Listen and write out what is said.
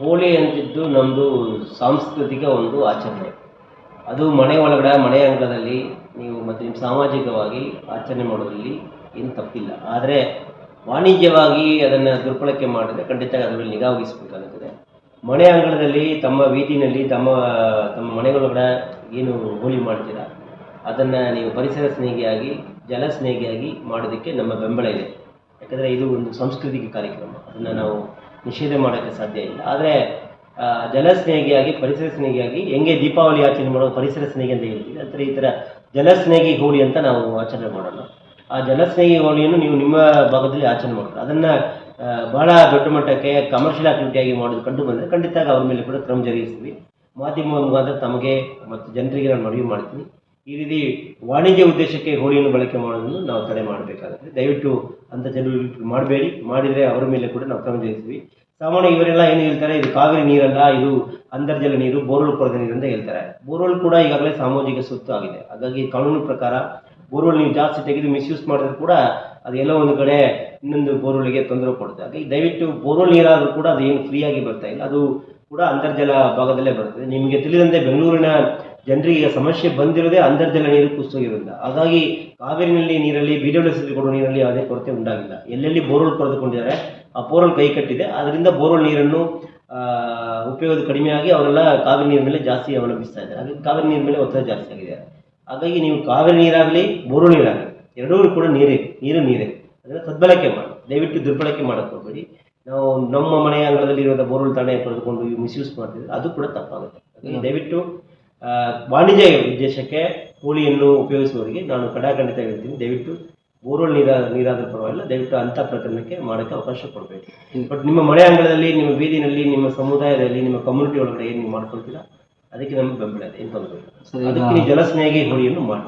ಹೋಳಿ ಅಂತಿದ್ದು ನಮ್ಮದು ಸಾಂಸ್ಕೃತಿಕ ಒಂದು ಆಚರಣೆ. ಅದು ಮನೆ ಒಳಗಡೆ, ಮನೆ ಅಂಗಳದಲ್ಲಿ ನೀವು ಮತ್ತು ನಿಮ್ಮ ಸಾಮಾಜಿಕವಾಗಿ ಆಚರಣೆ ಮಾಡೋದ್ರಲ್ಲಿ ಏನು ತಪ್ಪಿಲ್ಲ. ಆದರೆ ವಾಣಿಜ್ಯವಾಗಿ ಅದನ್ನು ದುರ್ಬಳಕೆ ಮಾಡಿದ್ರೆ ಖಂಡಿತ ಅದರ ಮೇಲೆ ನಿಗಾ ವಹಿಸಬೇಕಾಗುತ್ತದೆ. ಮನೆ ಅಂಗಳದಲ್ಲಿ ತಮ್ಮ ವೀದಿನಲ್ಲಿ ತಮ್ಮ ತಮ್ಮ ಮನೆಗಳೊಳಗಡೆ ಏನು ಹೋಳಿ ಮಾಡ್ತೀರಾ, ಅದನ್ನು ನೀವು ಪರಿಸರ ಸ್ನೇಹಿಯಾಗಿ, ಜಲ ಸ್ನೇಹಿಯಾಗಿ ಮಾಡೋದಕ್ಕೆ ನಮ್ಮ ಬೆಂಬಲ ಇದೆ. ಯಾಕಂದರೆ ಇದು ಒಂದು ಸಾಂಸ್ಕೃತಿಕ ಕಾರ್ಯಕ್ರಮ. ಅದನ್ನು ನಾವು ನಿಷೇಧ ಮಾಡೋಕ್ಕೆ ಸಾಧ್ಯ ಇಲ್ಲ. ಆದರೆ ಜಲ ಸ್ನೇಹಿಯಾಗಿ ಪರಿಸರ ಸ್ನೇಹಿಯಾಗಿ ಹೆಂಗೆ ದೀಪಾವಳಿ ಆಚರಣೆ ಮಾಡೋದು ಪರಿಸರ ಸ್ನೇಹಿ ಅಂತ ಹೇಳ್ತೀವಿ. ಅಂದರೆ ಈ ಥರ ಜಲ ಸ್ನೇಹಿ ಹೋಳಿ ಅಂತ ನಾವು ಆಚರಣೆ ಮಾಡೋಣ ಆ ಜಲಸ್ನೇಹಿ ಹೋಳಿಯನ್ನು ನೀವು ನಿಮ್ಮ ಭಾಗದಲ್ಲಿ ಆಚರಣೆ ಮಾಡೋದು ಅದನ್ನು ಬಹಳ ದೊಡ್ಡ ಮಟ್ಟಕ್ಕೆ ಕಮರ್ಷಿಯಲ್ ಆಕ್ಟಿವಿಟಿಯಾಗಿ ಮಾಡೋದು ಕಂಡು ಬಂದರೆ ಖಂಡಿತ ಅವ್ರ ಮೇಲೆ ಕೂಡ ಕ್ರಮ ಜರುಗಿಸ್ತೀವಿ. ಮಾಧ್ಯಮ ಮುಖಾಂತರ ತಮಗೆ ಮತ್ತು ಜನರಿಗೆ ನಾನು ಮನವಿ ಮಾಡ್ತೀನಿ. ಈ ರೀತಿ ವಾಣಿಜ್ಯ ಉದ್ದೇಶಕ್ಕೆ ಹೋಳಿಯನ್ನು ಬಳಕೆ ಮಾಡೋದನ್ನು ನಾವು ತಡೆ ಮಾಡಬೇಕಾಗುತ್ತೆ. ದಯವಿಟ್ಟು ಅಂಥ ಜನರು ಮಾಡಬೇಡಿ. ಮಾಡಿದರೆ ಅವರ ಮೇಲೆ ಕೂಡ ನಾವು ಕ್ರಮ ಜರುಗಿಸ್ತೀವಿ. ಸಾಮಾನ್ಯ ಇವರೆಲ್ಲ ಏನು ಹೇಳ್ತಾರೆ, ಇದು ಕಾವೇರಿ ನೀರಲ್ಲ, ಇದು ಅಂತರ್ಜಲ ನೀರು, ಬೋರ್ವೆಲ್ ಕೊಡದ ನೀರು ಅಂತ ಹೇಳ್ತಾರೆ. ಬೋರ್ವೆಲ್ ಕೂಡ ಈಗಾಗಲೇ ಸಾಮಾಜಿಕ ಸುತ್ತು ಆಗಿದೆ. ಹಾಗಾಗಿ ಕಾನೂನು ಪ್ರಕಾರ ಬೋರ್ವೆಲ್ ನೀವು ಜಾಸ್ತಿ ತೆಗೆದು ಮಿಸ್ಯೂಸ್ ಮಾಡಿದ್ರೆ ಕೂಡ ಅದು ಎಲ್ಲೋ ಒಂದು ಕಡೆ ಇನ್ನೊಂದು ಬೋರ್ವೆಲ್ಗೆ ತೊಂದರೆ ಕೊಡುತ್ತೆ. ಹಾಗಾಗಿ ದಯವಿಟ್ಟು ಬೋರ್ವೆಲ್ ನೀರಾದರೂ ಕೂಡ ಅದು ಏನು ಫ್ರೀಯಾಗಿ ಬರ್ತಾ ಇಲ್ಲ. ಅದು ಕೂಡ ಅಂತರ್ಜಲ ಭಾಗದಲ್ಲೇ ಬರ್ತದೆ. ನಿಮಗೆ ತಿಳಿದಂತೆ ಬೆಂಗಳೂರಿನ ಜನರಿಗೆ ಈಗ ಸಮಸ್ಯೆ ಬಂದಿರೋದೇ ಅಂತರ್ಜಲ ನೀರು ಕುಸಿಯೋದ್ರಿಂದ ಹಾಗಾಗಿ ಕಾವೇರಿನಲ್ಲಿ ನೀರಲ್ಲಿ ಬಿ ಡಬ್ಲ್ಯೂ ಎಸ್ ಕೊಡುವ ನೀರಲ್ಲಿ ಯಾವುದೇ ಕೊರತೆ ಉಂಟಾಗಿಲ್ಲ. ಎಲ್ಲೆಲ್ಲಿ ಬೋರ್ವೆಲ್ ಕೊರೆದುಕೊಂಡಿದ್ದಾರೆ ಆ ಬೋರ್ವೆಲ್ ಕೈ ಕಟ್ಟಿದೆ. ಅದರಿಂದ ಬೋರ್ವೆಲ್ ನೀರನ್ನು ಉಪಯೋಗದ ಕಡಿಮೆ ಆಗಿ ಅವರೆಲ್ಲ ಕಾವೇರಿ ನೀರ ಮೇಲೆ ಜಾಸ್ತಿ ಅವಲಂಬಿಸ್ತಾ ಇದ್ದಾರೆ. ಹಾಗಾಗಿ ಕಾವೇರಿ ನೀರ ಮೇಲೆ ಒತ್ತಡ ಜಾಸ್ತಿ ಆಗಿದೆ. ಹಾಗಾಗಿ ನೀವು ಕಾವೇರಿ ನೀರಾಗಲಿ ಬೋರ್ವೆಲ್ ನೀರಾಗಲಿ ಎರಡೂ ಕೂಡ ನೀರೇ ನೀರು ನೀರೇ. ಅದನ್ನು ಸದ್ಬಳಕೆ ಮಾಡಿ. ದಯವಿಟ್ಟು ದುರ್ಬಳಕೆ ಮಾಡಕ್ಕೆ ಹೋಗಬೇಡಿ. ನಾವು ನಮ್ಮ ಮನೆಯ ಅಂಗಳದಲ್ಲಿ ಬೋರ್ವೆಲ್ ತಾಣೆ ಪಡೆದುಕೊಂಡು ಮಿಸ್ಯೂಸ್ ಮಾಡ್ತಿದ್ರೆ ಅದು ಕೂಡ ತಪ್ಪಾಗುತ್ತೆ. ದಯವಿಟ್ಟು ವಾಣಿಜ್ಯ ಉದ್ದೇಶಕ್ಕೆ ಹೋಳಿಯನ್ನು ಉಪಯೋಗಿಸುವವರಿಗೆ ನಾನು ಕಡಾಖಂಡಿತ ಹೇಳ್ತೀನಿ. ದಯವಿಟ್ಟು ಬೋರ್ವೆಲ್ ನೀರ ನೀರಾದರೂ ಪರವಾಗಿಲ್ಲ ದಯವಿಟ್ಟು ಅಂಥ ಪ್ರಕರಣಕ್ಕೆ ಮಾಡೋಕ್ಕೆ ಅವಕಾಶ ಕೊಡಬೇಕು. ಬಟ್ ನಿಮ್ಮ ಮನೆ ಅಂಗಳದಲ್ಲಿ ನಿಮ್ಮ ಬೀದಿನಲ್ಲಿ ನಿಮ್ಮ ಸಮುದಾಯದಲ್ಲಿ ನಿಮ್ಮ ಕಮ್ಯುನಿಟಿ ಒಳಗಡೆ ಏನು ನೀವು ಮಾಡ್ಕೊಳ್ತೀರಾ ಅದಕ್ಕೆ ನಮ್ಗೆ ಬೆಂಬಲ ಇದೆ. ಏನು ತೊಂದರೆ ಅದಕ್ಕೆ ಜಲಸ್ನೇಹಿ ಹೋಳಿಯನ್ನು ಮಾಡಿ